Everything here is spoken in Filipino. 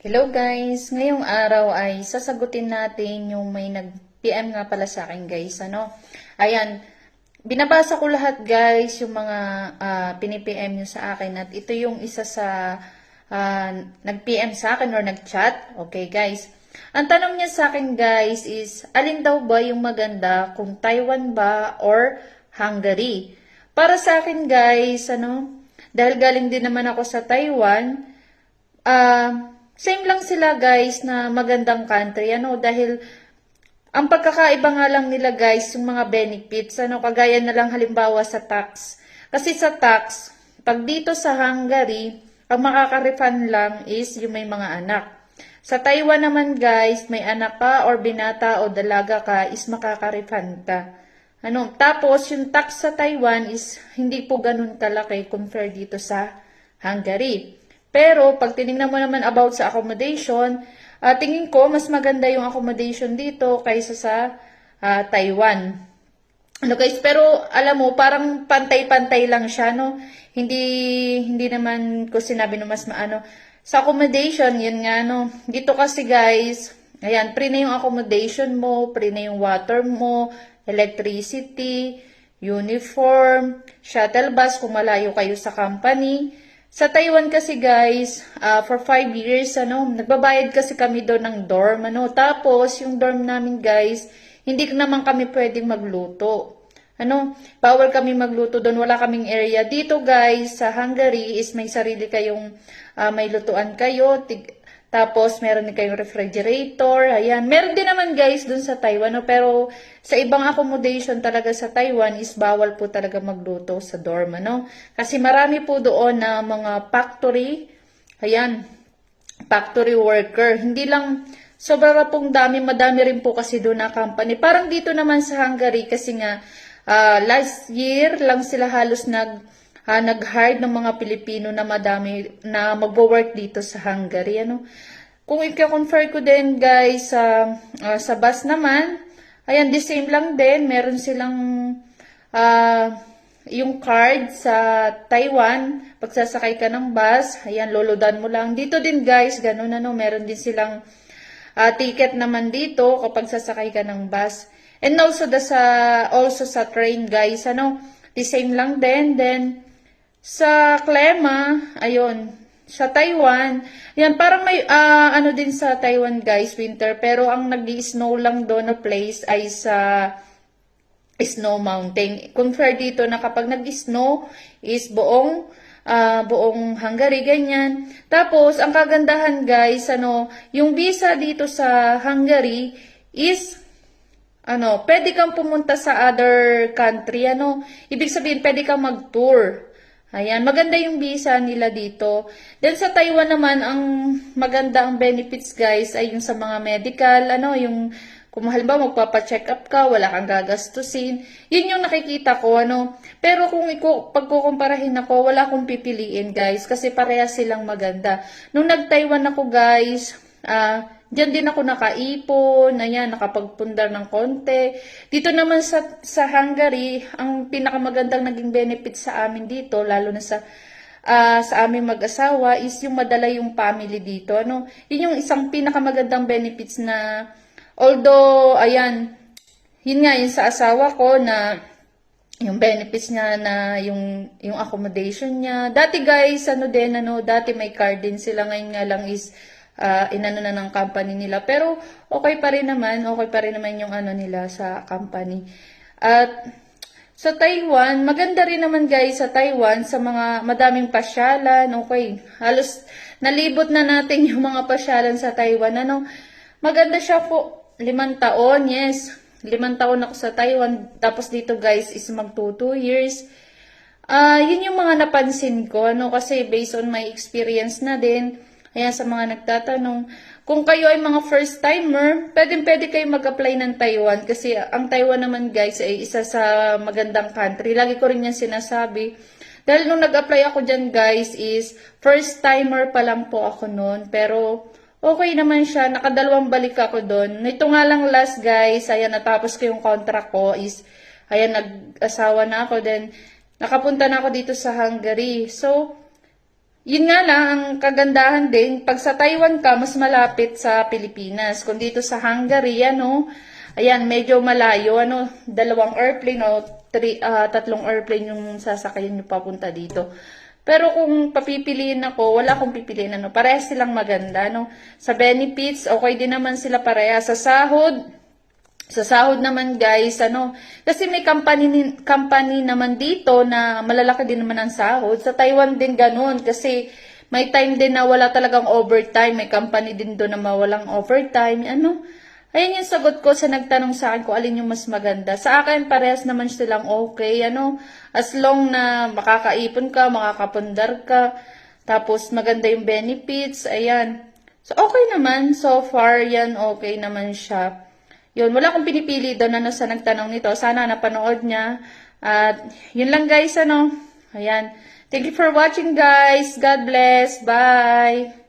Hello guys! Ngayong araw ay sasagutin natin yung may nag-PM nga pala sa akin guys. Ano? Ayan, binabasa ko lahat guys yung mga ah, pini-PM nyo sa akin at ito yung isa sa ah, nag-PM sa akin or nag-chat. Okay guys. Ang tanong niya sa akin guys is, alin daw ba yung maganda kung Taiwan ba or Hungary? Para sa akin guys, ano, dahil galing din naman ako sa Taiwan, Ah, same lang sila guys na magandang country ano dahil ang pagkakaiba nga lang nila guys yung mga benefits ano kagaya na lang halimbawa sa tax. Kasi sa tax, pag dito sa Hungary, ang makaka-refund lang is yung may mga anak. Sa Taiwan naman guys, may anak ka or binata o dalaga ka is makaka-refund ka. Ano, tapos yung tax sa Taiwan is hindi po ganun kalaki compare dito sa Hungary. Pero pag tinignan mo naman about sa accommodation, ah, tingin ko mas maganda yung accommodation dito kaysa sa ah, Taiwan. Ano guys, pero alam mo, parang pantay-pantay lang siya, no? Hindi, hindi naman ko sinabi no mas maano. Sa accommodation, yun nga, no? Dito kasi guys, ayan, pre na yung accommodation mo, pre na yung water mo, electricity, uniform, shuttle bus kung malayo kayo sa company. Sa Taiwan kasi guys, ah, for 5 years, ano, nagbabayad kasi kami doon ng dorm, ano. Tapos, yung dorm namin guys, hindi naman kami pwedeng magluto. Ano, bawal kami magluto doon, wala kaming area. Dito guys, sa Hungary is may sarili kayong, ah, may lutuan kayo, tapos, meron din kayong refrigerator. Ayan. Meron din naman guys dun sa Taiwan. No? Pero, sa ibang accommodation talaga sa Taiwan is bawal po talaga magluto sa dorm. Ano? Kasi marami po doon na mga factory. Ayan. Factory worker. Hindi lang sobra pong dami. Madami rin po kasi doon na company. Parang dito naman sa Hungary kasi nga ah, last year lang sila halos nag ah, nag-hire ng mga Pilipino na madami na magwo-work dito sa Hungary. Ano? Kung i-confirm ko din guys sa ah, sa bus naman, ayan, the same lang din. Meron silang ah, yung card sa Taiwan, pagsasakay ka ng bus, ayan, lolodan mo lang. Dito din guys, ganun ano, meron din silang ah, ticket naman dito kapag sasakay ka ng bus. And also the sa also sa train guys, ano, the same lang din. Then sa Klema, ayun, sa Taiwan, yan parang may ah, ano din sa Taiwan guys, winter, pero ang nag-snow lang doon na place ay sa snow mountain. Compare dito na kapag nag-snow is buong ah, buong Hungary ganyan. Tapos ang kagandahan guys, ano, yung visa dito sa Hungary is ano, pwede kang pumunta sa other country, ano, ibig sabihin pwede kang mag-tour. Ayan, maganda yung visa nila dito. Then sa Taiwan naman, ang maganda ang benefits guys ay yung sa mga medical, ano, yung kung halimbawa magpapa-check up ka, wala kang gagastusin. Yun yung nakikita ko, ano. Pero kung iko, pagkukumparahin ako, wala akong pipiliin guys, kasi pareha silang maganda. Nung nag-Taiwan ako guys, ah, Diyan din ako nakaipon, ayan, nakapagpundar ng konti. Dito naman sa, sa Hungary, ang pinakamagandang naging benefit sa amin dito, lalo na sa ah, sa aming mag-asawa, is yung madala yung family dito. Ano? Yun yung isang pinakamagandang benefits na, although, ayan, yun nga, yun sa asawa ko na yung benefits niya na yung yung accommodation niya. Dati guys, ano din ano, dati may card din sila ngayon nga lang is ah, inano na ng company nila. Pero okay pa rin naman, okay pa rin naman yung ano nila sa company. At sa Taiwan, maganda rin naman guys sa Taiwan sa mga madaming pasyalan. Okay, halos nalibot na natin yung mga pasyalan sa Taiwan. Ano, maganda siya po. Limang taon, yes. Limang taon ako sa Taiwan. Tapos dito guys is mag 2 years. Ah, yun yung mga napansin ko, ano, kasi based on my experience na din, ayan sa mga nagtatanong, kung kayo ay mga first timer, pwedeng pwede kayo mag-apply ng Taiwan kasi ang Taiwan naman guys ay isa sa magandang country. Lagi ko rin yan sinasabi. Dahil nung nag-apply ako dyan guys is first timer pa lang po ako noon. Pero okay naman siya. Nakadalawang balik ako doon. Ito nga lang last guys, ayan natapos ko yung contract ko is ayan nag-asawa na ako. Then nakapunta na ako dito sa Hungary. So, Yun nga lang, ang kagandahan din, pag sa Taiwan ka, mas malapit sa Pilipinas. Kung dito sa Hungary, ano, ayan, medyo malayo, ano, dalawang airplane o three, ah, tatlong airplane yung sasakayan nyo papunta dito. Pero kung papipiliin ako, wala akong pipiliin, ano, parehas silang maganda, no. Sa benefits, okay din naman sila pareha. Sa sahod, sa sahod naman guys, ano, kasi may company, company naman dito na malalaki din naman ang sahod. Sa Taiwan din ganun kasi may time din na wala talagang overtime. May company din doon na mawalang overtime. Ano, ayun yung sagot ko sa nagtanong sa akin kung alin yung mas maganda. Sa akin, parehas naman silang okay. Ano, as long na makakaipon ka, makakapundar ka, tapos maganda yung benefits, ayan. So, okay naman. So far, yan okay naman siya. Yun, wala akong pinipili doon ano sa nagtanong nito. Sana napanood niya. At yun lang guys, ano. Ayan. Thank you for watching guys. God bless. Bye.